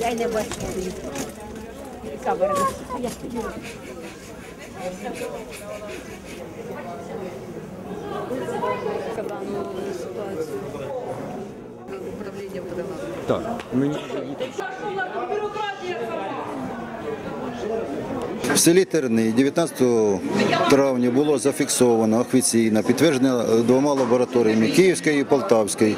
Я й не бачу. Камера. Я. Ситуацію. Управління подавало. Так, мені В селі Терни 19 травня було зафіксовано офіційно, підтверджено двома лабораторіями Київської і Полтавської.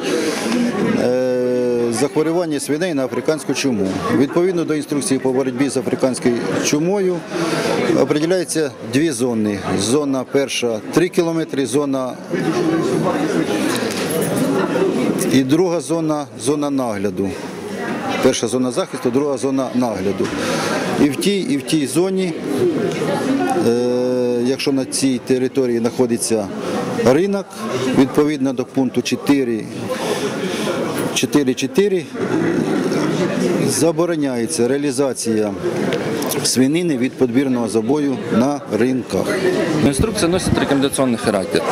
Захворювання свиней на африканську чуму. Відповідно до інструкції по боротьбі з африканською чумою определяються дві зони. Зона перша 3 кілометри, зона і друга зона зона нагляду. Перша зона захисту, друга зона нагляду. І в тій, і в тій зоні, е, якщо на цій території знаходиться ринок, відповідно до пункту 4, 4.4 забороняється реалізація свинини від подбірного забою на ринках. Инструкция носит рекомендационный характер.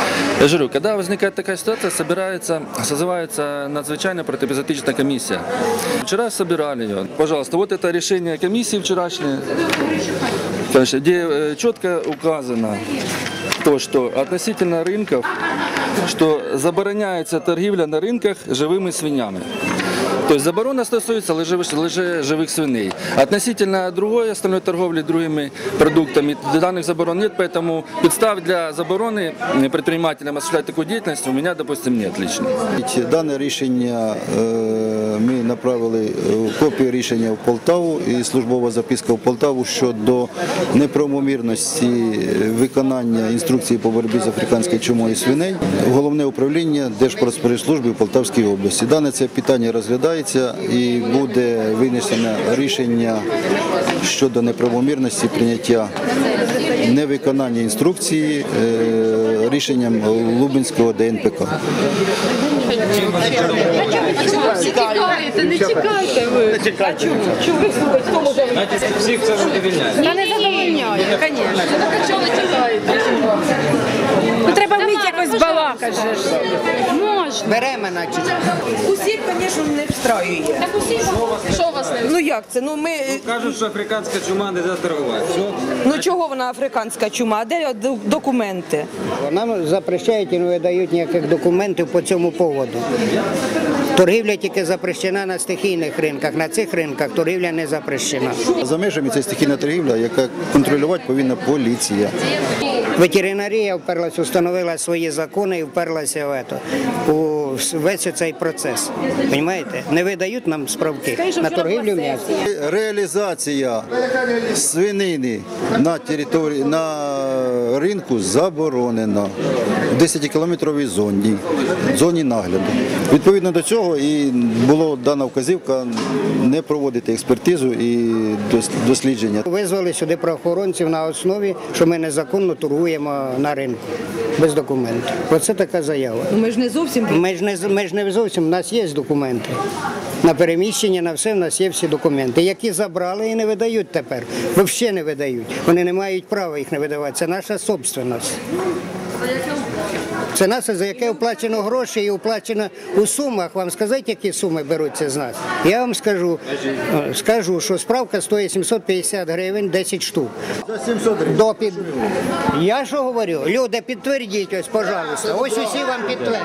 Я же говорю, когда возникает такая ситуация, собирается, созывается надзвычайная противоэпизотическая комиссия. Вчера собирали ее. Пожалуйста, вот это решение комиссии вчерашнее, конечно, где э, четко указано то, что относительно рынков, что забороняется торгівля на рынках живыми свинями. То есть заборона стосується лише, лише живих свиней. Относительно другой остальной торговли другими продуктами данных заборон нет, поэтому подстав для забороны предпринимателям осуществлять такую деятельность у меня, допустим, нет лично. Дане рішення е, ми направили е, копію рішення в Полтаву і службова записка в Полтаву щодо неправомірності виконання інструкції по боротьбі з африканською чумою свиней. Головне управління Держпродспоживслужби в Полтавській області. Дане це питання розглядається і буде винесено рішення щодо неправомірності прийняття невиконання інструкції е, рішенням Лубенського ДНПК. Чекайте, не чекайте ви. Чому? Чому ви слухаєте? Всіх це задовільняє. Та звісно. Ну треба вміти якось балакати же ж. Можна. Беременна чи Усіх, звісно, не встраює. Так усі що у вас не Ну як це? Ну ми Кажуть, що африканська чума не торгувати. Все. ну чого вона африканська чума? А де д- документи? нам запрещають і не видають ніяких документів по цьому поводу. Торгівля тільки запрещена на стихійних ринках. На цих ринках торгівля не запрещена. За межами це стихійна торгівля, яка контролювати повинна поліція. Ветеринарія вперлася, установила свої закони і вперлася в ето, у весь цей процес. Понімаєте? Не видають нам справки на торгівлю м'ясом. Реалізація свинини на території на ринку заборонена в 10 кілометровій зоні, зоні нагляду. Відповідно до цього і була дана вказівка не проводити експертизу і дослідження. Визвали сюди правоохоронців на основі, що ми незаконно торгуємо на ринку без документів. Оце така заява. Ми ж не зовсім Ми ж не ми ж не зовсім, у нас є документи. На переміщення, на все в нас є всі документи, які забрали і не видають тепер. Взагалі не видають. Вони не мають права їх не видавати. Це наша собственність. Це наше, за яке оплачено гроші і оплачено у сумах. Вам сказати, які суми беруться з нас? Я вам скажу, е, скажу, що справка стоїть 750 гривень 10 штук. До під... Я що говорю? Люди, підтвердіть ось, пожалуйста. Ось усі вам підтвердять.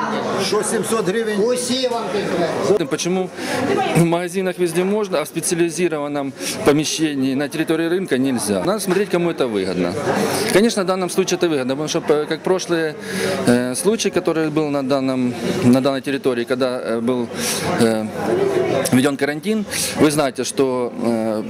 Що 700 гривень? Усі вам підтвердять. Почему в магазинах везде можно, а в специализированном помещении на территории рынка нельзя? Надо смотреть, кому это выгодно. Конечно, в данном случае это выгодно, потому что э, как прошлые э, случаи, который был на, данном, на данной территории, когда э, был э, введен карантин, вы знаете, что э,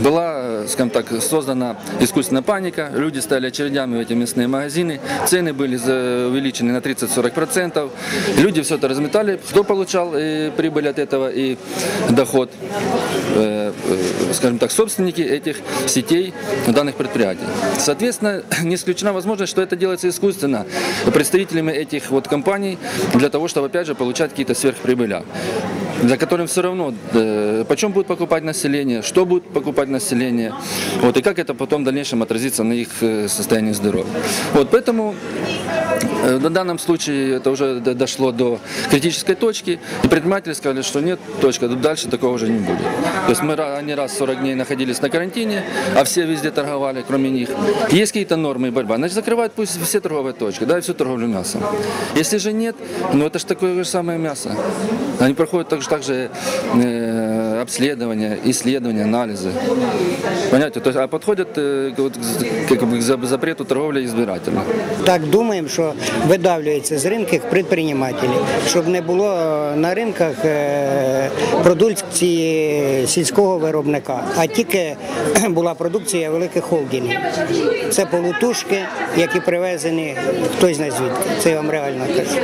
была, скажем так, создана искусственная паника, люди стояли очередями в эти мясные магазины, цены были увеличены на 30-40%, люди все это разметали, кто получал э, прибыль от этого и доход, э, скажем так, собственники этих сетей данных предприятий. Соответственно, не исключена возможность, что это делается искусственно представителями этих вот компаний для того, чтобы опять же получать какие-то сверхприбыля. За которым все равно, э, почем будет покупать население, что будет покупать население, вот, и как это потом в дальнейшем отразится на их э, состоянии здоровья. Вот, поэтому э, в данном случае это уже дошло до критической точки, и предприниматели сказали, что нет, точка, дальше такого уже не будет. То есть мы, они раз 40 дней находились на карантине, а все везде торговали, кроме них. Есть какие-то нормы и борьба, значит закрывают пусть все торговые точки, да, и всю торговлю мясом. Если же нет, ну это же такое же самое мясо. Они проходят также, также э, обследования, исследования, анализы. Понимаете, то есть, а подходят э, к вот к- как бы к за- запрету торговли избирательно. Так думаємо, що видавлюється з ринків предпринимателі, щоб не було е, на ринках е, продукції сільського виробника, а тільки була продукція великих холдингів. Це полутушки, які привезені хтось не звідки. Це я вам реально кажу.